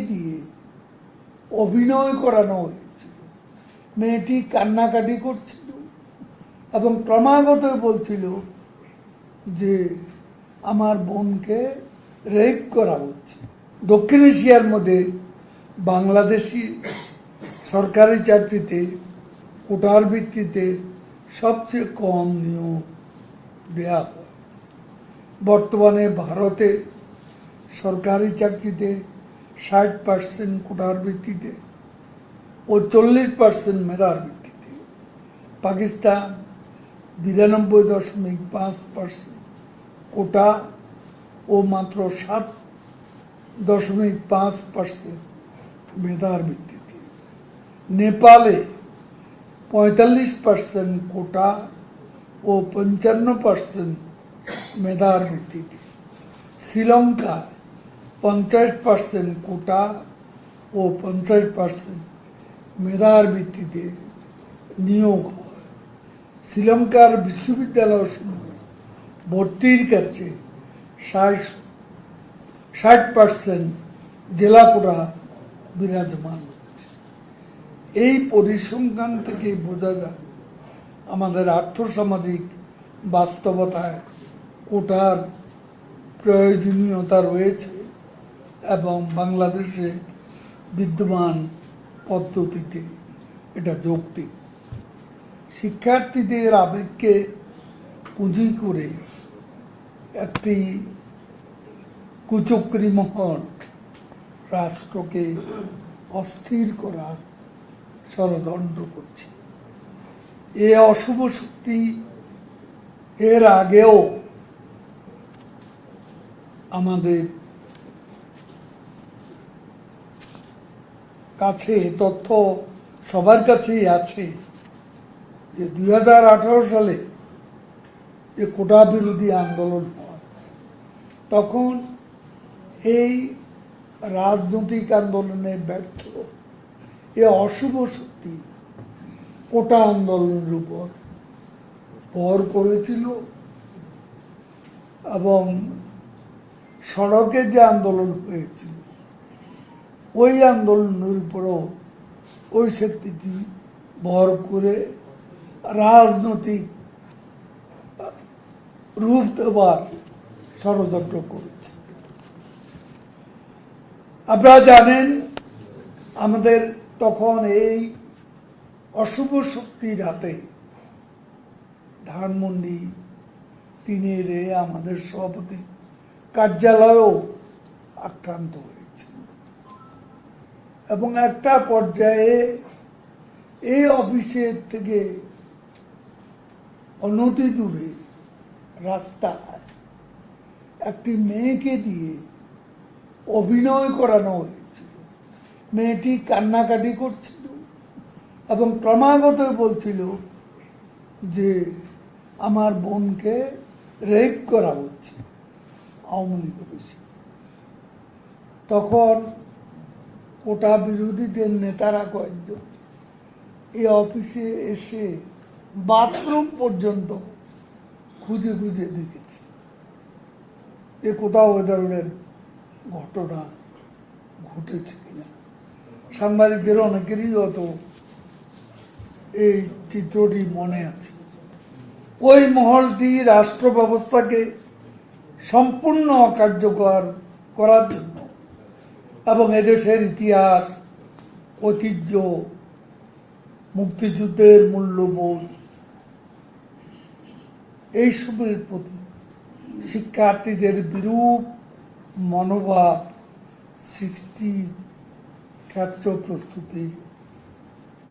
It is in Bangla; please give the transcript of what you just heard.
দিয়ে অভিনয় করানো হয়েছিল? মেয়েটি কান্নাকাটি করছিল এবং ক্রমাগত বলছিল যে আমার বোনকে রেপ করা হচ্ছে। দক্ষিণ এশিয়ার মধ্যে বাংলাদেশি সরকারি চাকরিতে কোটার ভিত্তিতে সবচেয়ে কম নিয়োগ দেয়া হয়। বর্তমানে ভারতে সরকারি চাকরিতে ষাট পার্সেন্ট কোটার ভিত্তিতে ও চল্লিশ পার্সেন্ট মেধার ভিত্তিতে। পাকিস্তান বিরানব্বই দশমিক পাঁচ পার্সেন্ট কোটা ও মাত্র সাত দশমিক পাঁচ পার্সেন্ট মেধার ভিত্তিতে। নেপালে পঁয়তাল্লিশ পার্সেন্ট কোটা ও পঞ্চান্ন পার্সেন্ট মেধার ভিত্তিতে। শ্রীলঙ্কা পঞ্চাশ পার্সেন্ট কোটা ও পঞ্চাশ পার্সেন্ট মেধার ভিত্তিতে নিয়োগ হয়। শ্রীলঙ্কার বিশ্ববিদ্যালয়সমূহে ভর্তির ক্ষেত্রে ষাট ষাট পার্সেন্ট জেলা কোটা বিরাজমান রয়েছে। এই পরিসংখ্যান থেকে বোঝা যায়, আমাদের আর্থসামাজিক বাস্তবতায় কোটার প্রয়োজনীয়তা রয়েছে। এবং বাংলাদেশে বিদ্যমান পদ্ধতিতে এটা যৌক্তিক। শিক্ষার্থীদের আবেগকে পুঁজি করে একটি কুচক্রি মহল রাষ্ট্রকে অস্থির করার ষড়যন্ত্র করছে। এ অশুভ শক্তি এর আগেও আমাদের কাছে, তথ্য সবার কাছেই আছে যে দুই হাজার আঠারো সালে যে কোটা বিরোধী আন্দোলন হয়, তখন এই রাজনৈতিক আন্দোলনে ব্যর্থ। এ অশুভ শক্তি কোটা আন্দোলনের উপর ভর করেছিল এবং সড়কে যে আন্দোলন হয়েছিল ওই আন্দোলনের উপরও ওই শক্তিটি ভর করে রাজনৈতিক রূপ দেওয়ার ষড়যন্ত্র করেছে। আপনারা জানেন, আমাদের তখন এই অশুভ শক্তির হাতে ধানমন্ডি এ আমাদের সভাপতি কার্যালয়ও আক্রান্ত হয়েছে এবং একটা পর্যায়ে এই অফিসের থেকে অনতি দূরে রাস্তায় একটি মেয়েকে দিয়ে অভিনয় করানো হয়েছিল। মেয়েটি কান্নাকাটি করছিল এবং ক্রমাগত বলছিল যে আমার বোনকে রেপ করা হচ্ছে আওয়ামী লীগ তখন কোটা বিরোধীদের নেতারা কয়েকজন। এই অফিসে এসে বাথরুম পর্যন্ত খুঁজে খুঁজে দেখেছি। যে কোথাও এ ধরনের ঘটনা ঘটেছে কিনা। সাংবাদিকদের অনেকেরই অত এই চিত্রটি মনে আছে। ওই মহলটি রাষ্ট্র ব্যবস্থাকে সম্পূর্ণ অকার্যকর করার জন্য এবং এদেশের ইতিহাস ঐতিহ্য মুক্তিযুদ্ধের মূল্যবোধ এইসবের প্রতি শিক্ষার্থীদের বিরূপ মনোভাব সৃষ্টির ক্ষেত্র প্রস্তুতি